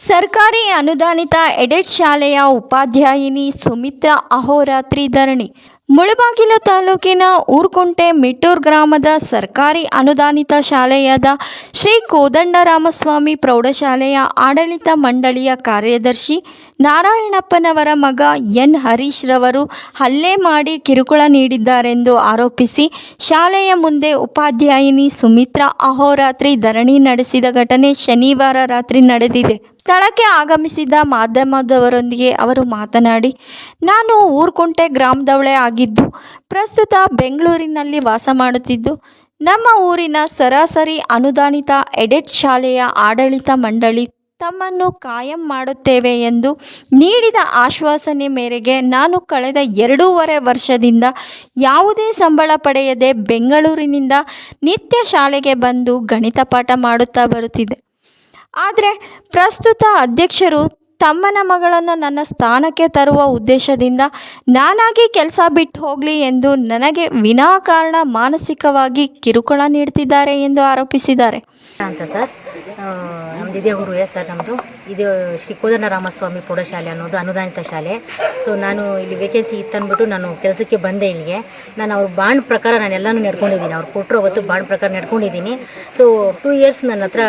ಸರ್ಕಾರಿ ಅನುದಾನಿತ ಎಡೆಡ್ ಶಾಲೆಯ ಉಪಾಧ್ಯಾಯಿನಿ ಸುಮಿತ್ರಾ ಅಹೋರಾತ್ರಿ ಧರಣಿ. ಮುಳಬಾಗಿಲು ತಾಲೂಕಿನ ಊರ್ಕುಂಟೆ ಮಿಟ್ಟೂರ್ ಗ್ರಾಮದ ಸರ್ಕಾರಿ ಅನುದಾನಿತ ಶಾಲೆಯಾದ ಶ್ರೀ ಕೋದಂಡರಾಮಸ್ವಾಮಿ ಪ್ರೌಢಶಾಲೆಯ ಆಡಳಿತ ಮಂಡಳಿಯ ಕಾರ್ಯದರ್ಶಿ ನಾರಾಯಣಪ್ಪನವರ ಮಗ ಎನ್ ಹರೀಶ್ ರವರು ಹಲ್ಲೆ ಮಾಡಿ ಕಿರುಕುಳ ನೀಡಿದ್ದಾರೆಂದು ಆರೋಪಿಸಿ ಶಾಲೆಯ ಮುಂದೆ ಉಪಾಧ್ಯಾಯಿನಿ ಸುಮಿತ್ರಾ ಅಹೋರಾತ್ರಿ ಧರಣಿ ನಡೆಸಿದ ಘಟನೆ ಶನಿವಾರ ರಾತ್ರಿ ನಡೆದಿದೆ. ಸ್ಥಳಕ್ಕೆ ಆಗಮಿಸಿದ ಮಾಧ್ಯಮದವರೊಂದಿಗೆ ಅವರು ಮಾತನಾಡಿ, ನಾನು ಊರ್ಕುಂಟೆ ಗ್ರಾಮದವಳೇ ಆಗಿದ್ದು, ಪ್ರಸ್ತುತ ಬೆಂಗಳೂರಿನಲ್ಲಿ ವಾಸ ಮಾಡುತ್ತಿದ್ದು, ನಮ್ಮ ಊರಿನ ಸರಾಸರಿ ಅನುದಾನಿತ ಎಡೆಟ್ ಶಾಲೆಯ ಆಡಳಿತ ಮಂಡಳಿ ತಮ್ಮನ್ನು ಕಾಯಂ ಮಾಡುತ್ತೇವೆ ಎಂದು ನೀಡಿದ ಆಶ್ವಾಸನೆ ಮೇರೆಗೆ ನಾನು ಕಳೆದ ಎರಡೂವರೆ ವರ್ಷದಿಂದ ಯಾವುದೇ ಸಂಬಳ ಪಡೆಯದೆ ಬೆಂಗಳೂರಿನಿಂದ ನಿತ್ಯ ಶಾಲೆಗೆ ಬಂದು ಗಣಿತ ಪಾಠ ಮಾಡುತ್ತಾ ಬರುತ್ತಿದ್ದೆ. ಆದರೆ ಪ್ರಸ್ತುತ ಅಧ್ಯಕ್ಷರು ತಮ್ಮನ ಮಗಳನ್ನು ನನ್ನ ಸ್ಥಾನಕ್ಕೆ ತರುವ ಉದ್ದೇಶದಿಂದ ನಾನಾಗಿ ಕೆಲಸ ಬಿಟ್ಟು ಹೋಗಲಿ ಎಂದು ನನಗೆ ವಿನಾಕಾರಣ ಮಾನಸಿಕವಾಗಿ ಕಿರುಕುಳ ನೀಡ್ತಿದ್ದಾರೆ ಎಂದು ಆರೋಪಿಸಿದ್ದಾರೆ. ಅಂತ ಸರ್. ನಮ್ದು ಇದೇ ಊರು ಸರ್ ನಮ್ಮದು ಇದು ಶ್ರೀ ಕೋದಂಡ ರಾಮಸ್ವಾಮಿ ಪ್ರೌಢಶಾಲೆ ಅನ್ನೋದು ಅನುದಾನಿತ ಶಾಲೆ. ಸೊ ನಾನು ಇಲ್ಲಿ ವೇಕೆನ್ಸಿ ಇತ್ತಂದ್ಬಿಟ್ಟು ನಾನು ಕೆಲಸಕ್ಕೆ ಬಂದೆ ಇಲ್ಲಿಗೆ. ನಾನು ಅವ್ರ ಬಾಂಡ್ ಪ್ರಕಾರ ನಾನು ಎಲ್ಲನೂ ನಡ್ಕೊಂಡಿದ್ದೀನಿ. ಅವ್ರು ಕೊಟ್ಟರು ಅವತ್ತು ಬಾಂಡ್ ಪ್ರಕಾರ ನಡ್ಕೊಂಡಿದ್ದೀನಿ. ಸೊ ಟೂ ಇಯರ್ಸ್ ನನ್ನ ಹತ್ರ,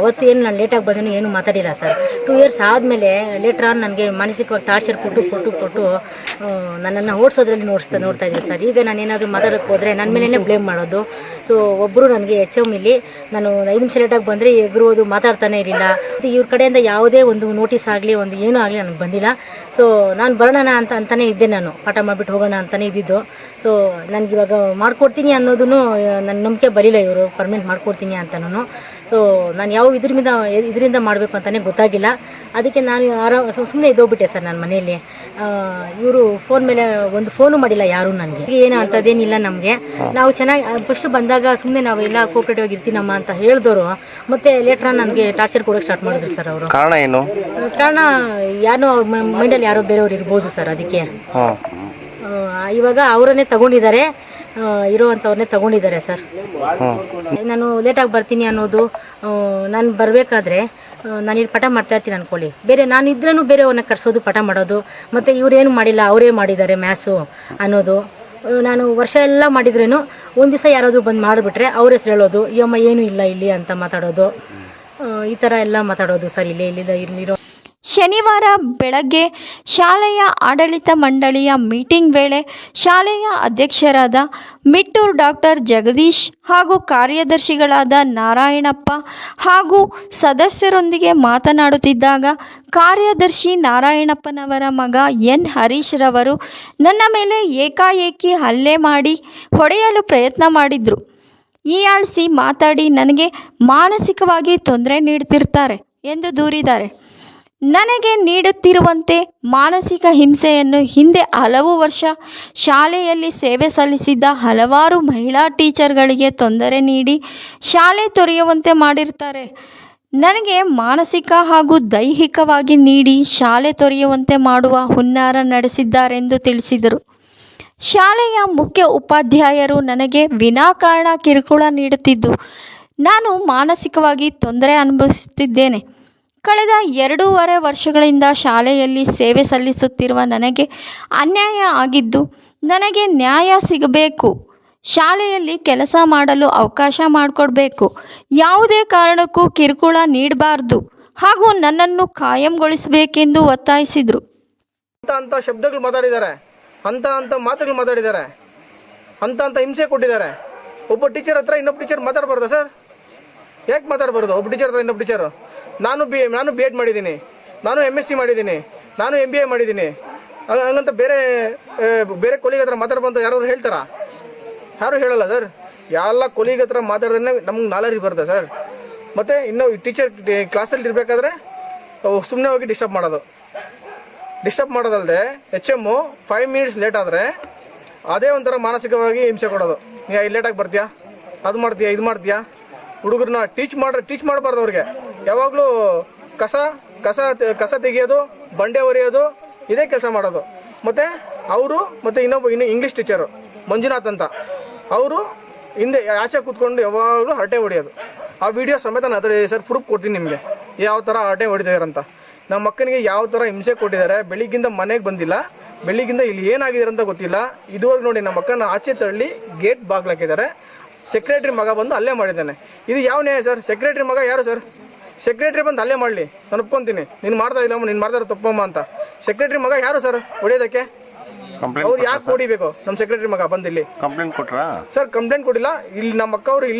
ಅವತ್ತು ಏನು ನಾನು ಲೇಟಾಗಿ ಬಂದನು ಏನು ಮಾತಾಡಿಲ್ಲ ಸರ್. ಟೂ ಇಯರ್ಸ್ ಆದಮೇಲೆ ಲೇಟ್ರ್ ಆನ್ ನನಗೆ ಮಾನಸಿಕವಾಗಿ ಟಾರ್ಚರ್ ಕೊಟ್ಟು ಕೊಟ್ಟು ಕೊಟ್ಟು ನನ್ನನ್ನು ಓಡಿಸೋದ್ರಲ್ಲಿ ನೋಡಿಸ್ತಾ, ನೋಡ್ತಾ ಇದ್ದೀನಿ ಸರ್. ಈಗ ನಾನು ಏನಾದರೂ ಮಾತಾಡೋಕ್ಕೆ ಹೋದರೆ ನನ್ನ ಮೇಲೇ ಬ್ಲೇಮ್ ಮಾಡೋದು. ಸೊ ಒಬ್ಬರು ನನಗೆ ಎಚ್ ಎಂ ಇಲ್ಲಿ, ನಾನು ಐದು ನಿಮಿಷ ಲೇಟಾಗಿ ಬಂದರೆ ಅದು ಮಾತಾಡ್ತಾನೆ ಇರಲಿಲ್ಲ. ಇವ್ರ ಕಡೆಯಿಂದ ಯಾವುದೇ ಒಂದು ನೋಟಿಸ್ ಆಗಲಿ, ಒಂದು ಏನೂ ಆಗಲಿ ನನಗೆ ಬಂದಿಲ್ಲ. ಸೊ ನಾನು ಬರೋಣ ಅಂತ ಅಂತಲೇ ಇದ್ದೆ ನಾನು. ಪಾಠ ಮಾಡಿಬಿಟ್ಟು ಹೋಗೋಣ ಅಂತಲೇ ಇದ್ದಿದ್ದು. ಸೊ ನನಗೆ ಇವಾಗ ಮಾಡ್ಕೊಡ್ತೀನಿ ಅನ್ನೋದೂ ನನ್ನ ನಂಬಿಕೆ ಬರಲಿಲ್ಲ ಇವರು. ಪರ್ಮನೆಂಟ್ ಮಾಡ್ಕೊಡ್ತೀನಿ ಅಂತನೂ ಸೊ ನಾನು ಯಾವ ಇದ್ರಿಂದ ಇದರಿಂದ ಮಾಡಬೇಕು ಅಂತಲೇ ಗೊತ್ತಾಗಿಲ್ಲ. ಅದಕ್ಕೆ ನಾನು ಆರ ಸುಮ್ಮನೆ ಇದ್ದೋಗ್ಬಿಟ್ಟೆ ಸರ್ ನನ್ನ ಮನೆಯಲ್ಲಿ. ಇವರು ಫೋನ್ ಮೇಲೆ ಒಂದು ಫೋನು ಮಾಡಿಲ್ಲ ಯಾರು ನನಗೆ. ಏನು ಅಂಥದ್ದೇನಿಲ್ಲ ನಮಗೆ. ನಾವು ಚೆನ್ನಾಗಿ ಫಸ್ಟ್ ಬಂದಾಗ ಸುಮ್ಮನೆ ನಾವು ಎಲ್ಲ ಕೋಪ್ರೇಟಿವ್ ಆಗಿ ಇರ್ತೀನಮ್ಮ ಅಂತ ಹೇಳಿದವರು ಮತ್ತೆ ಲೇಟ್ರ ನನಗೆ ಟಾರ್ಚರ್ ಕೊಡೋಕೆ ಸ್ಟಾರ್ಟ್ ಮಾಡಿದ್ರು ಸರ್ ಅವರು. ಕಾರಣ ಏನು? ಕಾರಣ ಯಾರೋ ಅವ್ರ ಮೈಂಡಲ್ಲಿ ಯಾರೋ ಬೇರೆಯವ್ರು ಇರ್ಬೋದು ಸರ್ ಅದಕ್ಕೆ. ಇವಾಗ ಅವರನ್ನೇ ತಗೊಂಡಿದ್ದಾರೆ. ಇರೋವಂಥವ್ರನ್ನೇ ತಗೊಂಡಿದ್ದಾರೆ ಸರ್. ನಾನು ಲೇಟಾಗಿ ಬರ್ತೀನಿ ಅನ್ನೋದು ನಾನು ಬರಬೇಕಾದ್ರೆ ನಾನು ಇಲ್ಲಿ ಪಟ ಮಾಡ್ತಾ ಇರ್ತೀನಿ ಅನ್ಕೊಳ್ಳಿ. ಬೇರೆ ನಾನು ಇದ್ರೂ ಬೇರೆಯವ್ರನ್ನ ಕರ್ಸೋದು ಪಠ ಮಾಡೋದು, ಮತ್ತು ಇವರೇನು ಮಾಡಿಲ್ಲ, ಅವರೇ ಮಾಡಿದ್ದಾರೆ ಮ್ಯಾಥ್ಸು ಅನ್ನೋದು. ನಾನು ವರ್ಷ ಎಲ್ಲ ಮಾಡಿದ್ರೇನು ಒಂದು ದಿವಸ ಯಾರಾದರೂ ಬಂದು ಮಾಡಿಬಿಟ್ರೆ ಅವ್ರ ಹೆಸರು ಹೇಳೋದು, ಈ ಅಮ್ಮ ಏನೂ ಇಲ್ಲ ಇಲ್ಲಿ ಅಂತ ಮಾತಾಡೋದು. ಈ ಥರ ಎಲ್ಲ ಮಾತಾಡೋದು ಸರ್, ಇಲ್ಲಿ ಇಲ್ಲಿದ ಇಲ್ಲಿರೋ ಶನಿವಾರ ಬೆಳಗ್ಗೆ ಶಾಲೆಯ ಆಡಳಿತ ಮಂಡಳಿಯ ಮೀಟಿಂಗ್ ವೇಳೆ ಶಾಲೆಯ ಅಧ್ಯಕ್ಷರಾದ ಮಿಟ್ಟೂರ್ ಡಾಕ್ಟರ್ ಜಗದೀಶ್ ಹಾಗೂ ಕಾರ್ಯದರ್ಶಿಗಳಾದ ನಾರಾಯಣಪ್ಪ ಹಾಗೂ ಸದಸ್ಯರೊಂದಿಗೆ ಮಾತನಾಡುತ್ತಿದ್ದಾಗ ಕಾರ್ಯದರ್ಶಿ ನಾರಾಯಣಪ್ಪನವರ ಮಗ ಎನ್ ಹರೀಶ್ರವರು ನನ್ನ ಮೇಲೆ ಏಕಾಏಕಿ ಹಲ್ಲೆ ಮಾಡಿ ಹೊಡೆಯಲು ಪ್ರಯತ್ನ ಮಾಡಿದರು. ಹೀಯಾಳಿಸಿ ಮಾತಾಡಿ ನನಗೆ ಮಾನಸಿಕವಾಗಿ ತೊಂದರೆ ನೀಡ್ತಿರ್ತಾರೆ ಎಂದು ದೂರಿದ್ದಾರೆ. ನನಗೆ ನೀಡುತ್ತಿರುವಂತೆ ಮಾನಸಿಕ ಹಿಂಸೆಯನ್ನು ಹಿಂದೆ ಹಲವು ವರ್ಷ ಶಾಲೆಯಲ್ಲಿ ಸೇವೆ ಸಲ್ಲಿಸಿದ್ದ ಹಲವಾರು ಮಹಿಳಾ ಟೀಚರ್ಗಳಿಗೆ ತೊಂದರೆ ನೀಡಿ ಶಾಲೆ ತೊರೆಯುವಂತೆ ಮಾಡಿರ್ತಾರೆ. ನನಗೆ ಮಾನಸಿಕ ಹಾಗೂ ದೈಹಿಕವಾಗಿ ನೀಡಿ ಶಾಲೆ ತೊರೆಯುವಂತೆ ಮಾಡುವ ಹುನ್ನಾರ ನಡೆಸಿದ್ದಾರೆಂದು ತಿಳಿಸಿದರು. ಶಾಲೆಯ ಮುಖ್ಯ ಉಪಾಧ್ಯಾಯರು ನನಗೆ ವಿನಾಕಾರಣ ಕಿರುಕುಳ ನೀಡುತ್ತಿದ್ದು, ನಾನು ಮಾನಸಿಕವಾಗಿ ತೊಂದರೆ ಅನುಭವಿಸುತ್ತಿದ್ದೇನೆ. ಕಳೆದ ಎರಡೂವರೆ ವರ್ಷಗಳಿಂದ ಶಾಲೆಯಲ್ಲಿ ಸೇವೆ ಸಲ್ಲಿಸುತ್ತಿರುವ ನನಗೆ ಅನ್ಯಾಯ ಆಗಿದ್ದು, ನನಗೆ ನ್ಯಾಯ ಸಿಗಬೇಕು. ಶಾಲೆಯಲ್ಲಿ ಕೆಲಸ ಮಾಡಲು ಅವಕಾಶ ಮಾಡಿಕೊಡ್ಬೇಕು. ಯಾವುದೇ ಕಾರಣಕ್ಕೂ ಕಿರುಕುಳ ನೀಡಬಾರ್ದು. ಹಾಗೂ ನನ್ನನ್ನು ಕಾಯಂಗೊಳಿಸಬೇಕೆಂದು ಒತ್ತಾಯಿಸಿದರು. ಅಂತ ಅಂತ ಶಬ್ದಗಳು ಮಾತಾಡಿದ್ದಾರೆ. ಅಂತ ಅಂತ ಮಾತುಗಳು ಮಾತಾಡಿದ್ದಾರೆ. ಅಂತ ಅಂತ ಹಿಂಸೆ ಕೊಟ್ಟಿದ್ದಾರೆ. ಒಬ್ಬ ಟೀಚರ್ ಹತ್ರ ಇನ್ನೊಬ್ಬ ಟೀಚರ್ ಮಾತಾಡಬಾರ್ದಾ ಸರ್? ಯಾಕೆ ಮಾತಾಡಬಾರ್ದು? ಒಬ್ಬ ಟೀಚರ್ ಹತ್ರ ಇನ್ನೊಬ್ಬ ಟೀಚರು ನಾನು ಬಿ ನಾನು ಬಿ ಎಡ್ ಮಾಡಿದ್ದೀನಿ. ನಾನು ಎಂ ಎಸ್ ಸಿ ಮಾಡಿದ್ದೀನಿ. ನಾನು ಎಂ ಬಿ ಎ ಮಾಡಿದ್ದೀನಿ. ಹಂಗ- ಹಂಗಂತ ಬೇರೆ ಬೇರೆ ಕೊಲಿಗೆ ಹತ್ರ ಮಾತಾಡ್ಬಂತ ಯಾರಾದ್ರು ಹೇಳ್ತಾರಾ? ಯಾರು ಹೇಳಲ್ಲ ಸರ್ ಎಲ್ಲ ಕೊಲಿಗೆ ಹತ್ರ ಮಾತಾಡಿದ್ರೆ ನಮ್ಗೆ ನಾಲೆಜ್ ಬರುತ್ತೆ ಸರ್ ಮತ್ತು ಇನ್ನು ಟೀಚರ್ ಕ್ಲಾಸಲ್ಲಿ ಇರಬೇಕಾದ್ರೆ ಸುಮ್ಮನೆ ಹೋಗಿ ಡಿಸ್ಟರ್ಬ್ ಮಾಡೋದು. Disturb ಮಾಡೋದಲ್ಲದೆ H M five minutes late ಆದರೆ, ಅದೇ ಒಂಥರ ಮಾನಸಿಕವಾಗಿ ಹಿಂಸೆ ಕೊಡೋದು. ನೀ ಲೇಟಾಗಿ ಬರ್ತೀಯಾ? ಅದು ಮಾಡ್ತೀಯಾ? ಇದು ಮಾಡ್ತೀಯಾ? ಹುಡುಗರನ್ನ ಟೀಚ್ ಮಾಡ್ರೆ ಟೀಚ್ ಮಾಡಬಾರ್ದು ಅವ್ರಿಗೆ. ಯಾವಾಗಲೂ ಕಸ ಕಸ ಕಸ ತೆಗೆಯೋದು, ಬಂಡೆ ಒರೆಯೋದು, ಇದೇ ಕೆಲಸ ಮಾಡೋದು. ಮತ್ತು ಅವರು ಮತ್ತು ಇನ್ನೊಬ್ಬ, ಇನ್ನು ಇಂಗ್ಲೀಷ್ ಟೀಚರು ಮಂಜುನಾಥ್ ಅಂತ. ಅವರು ಹಿಂದೆ, ಆಚೆ ಕೂತ್ಕೊಂಡು ಯಾವಾಗಲೂ ಹರಟೆ ಹೊಡೆಯೋದು. ಆ ವಿಡಿಯೋ ಸಮೇತ ನಾನು ಅದರ ಸರ್ ಪ್ರೂಫ್ ಕೊಡ್ತೀನಿ ನಿಮಗೆ. ಯಾವ ಥರ ಹರಟೆ ಹೊಡಿತಾರೆ ಅಂತ ನಮ್ಮ ಮಕ್ಕನಿಗೆ ಯಾವ ಥರ ಹಿಂಸೆ ಕೊಟ್ಟಿದ್ದಾರೆ, ಬೆಳಿಗ್ಗಿಂದ ಮನೆಗೆ ಬಂದಿಲ್ಲ. ಬೆಳಿಗ್ಗಿಂದ ಇಲ್ಲಿ ಏನಾಗಿದ್ದಾರೆ ಅಂತ ಗೊತ್ತಿಲ್ಲ. ಇದುವರೆಗೆ ನೋಡಿ ನಮ್ಮ ಮಕ್ಕನ ಆಚೆ ತಳ್ಳಿ ಗೇಟ್ ಬಾಗ್ಲಾಕಿದ್ದಾರೆ ಸೆಕ್ರೆಟ್ರಿ ಮಗ ಬಂದು ಅಲ್ಲೇ ಮಾಡಿದ್ದಾನೆ. ಇದು ಯಾವ ನ್ಯಾಯ ಸರ್? ಸೆಕ್ರೆಟ್ರಿ ಮಗ ಯಾರು ಸರ್? ಸೆಕ್ರೆಟ್ರಿ ಬಂದು ಅಲ್ಲೇ ಮಾಡಲಿ. ನಾನು ಒಪ್ಕೊಂತೀನಿ. ನೀನು ಮಾಡ್ತಾ ಇಲ್ಲಮ್ಮ ನೀನು ಮಾಡ್ತಾರೆ ತಪ್ಪಮ್ಮ ಅಂತ. ಸೆಕ್ರೆಟ್ರಿ ಮಗ ಯಾರು ಸರ್ ಹೊಡೆಯೋದಕ್ಕೆ ಅವ್ರು ಯಾಕೆ ಹೊಡಿಬೇಕು? ನಮ್ಮ ಸೆಕ್ರೆಟ್ರಿ ಮಗ ಬಂದಿಲ್ಲಿ ಕಂಪ್ಲೇಂಟ್ ಕೊಟ್ರಾ? ಸರ್ ಕಂಪ್ಲೇಂಟ್ ಕೊಡಿಲ್ಲ ಇಲ್ಲಿ ನಮ್ಮ ಅಕ್ಕ ಅವರು